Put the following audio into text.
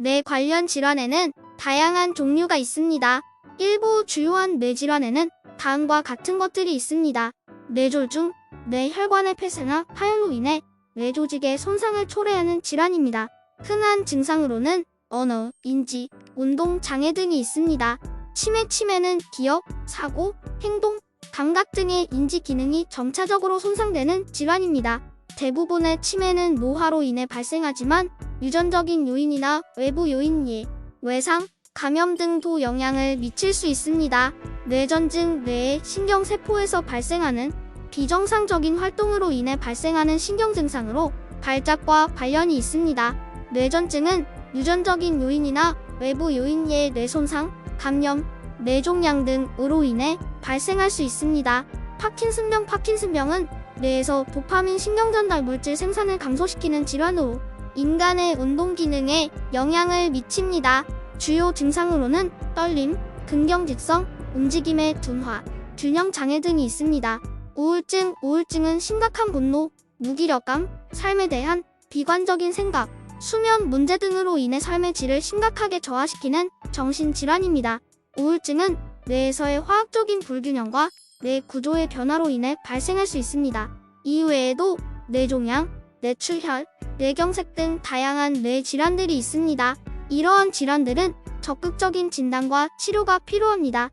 뇌 관련 질환에는 다양한 종류가 있습니다. 일부 주요한 뇌 질환에는 다음과 같은 것들이 있습니다. 뇌졸 중 뇌혈관의 폐쇄나 파열로 인해 뇌 조직의 손상을 초래하는 질환입니다. 흔한 증상으로는 언어, 인지, 운동 장애 등이 있습니다. 치매 치매는 기억, 사고, 행동, 감각 등의 인지 기능이 점차적으로 손상되는 질환입니다. 대부분의 치매는 노화로 인해 발생하지만 유전적인 요인이나 외부 요인 예, 외상, 감염 등도 영향을 미칠 수 있습니다. 뇌전증, 뇌의 신경세포에서 발생하는 비정상적인 활동으로 인해 발생하는 신경 증상으로 발작과 발현이 있습니다. 뇌전증은 유전적인 요인이나 외부 요인의 뇌손상, 감염, 뇌종양 등으로 인해 발생할 수 있습니다. 파킨슨병 파킨슨병은 뇌에서 도파민 신경전달 물질 생산을 감소시키는 질환으로 인간의 운동 기능에 영향을 미칩니다. 주요 증상으로는 떨림, 근경직성, 움직임의 둔화, 균형 장애 등이 있습니다. 우울증, 우울증은 심각한 분노, 무기력감, 삶에 대한 비관적인 생각, 수면 문제 등으로 인해 삶의 질을 심각하게 저하시키는 정신질환입니다. 우울증은 뇌에서의 화학적인 불균형과 뇌 구조의 변화로 인해 발생할 수 있습니다. 이외에도 뇌종양, 뇌출혈, 뇌경색 등 다양한 뇌 질환들이 있습니다. 이러한 질환들은 적극적인 진단과 치료가 필요합니다.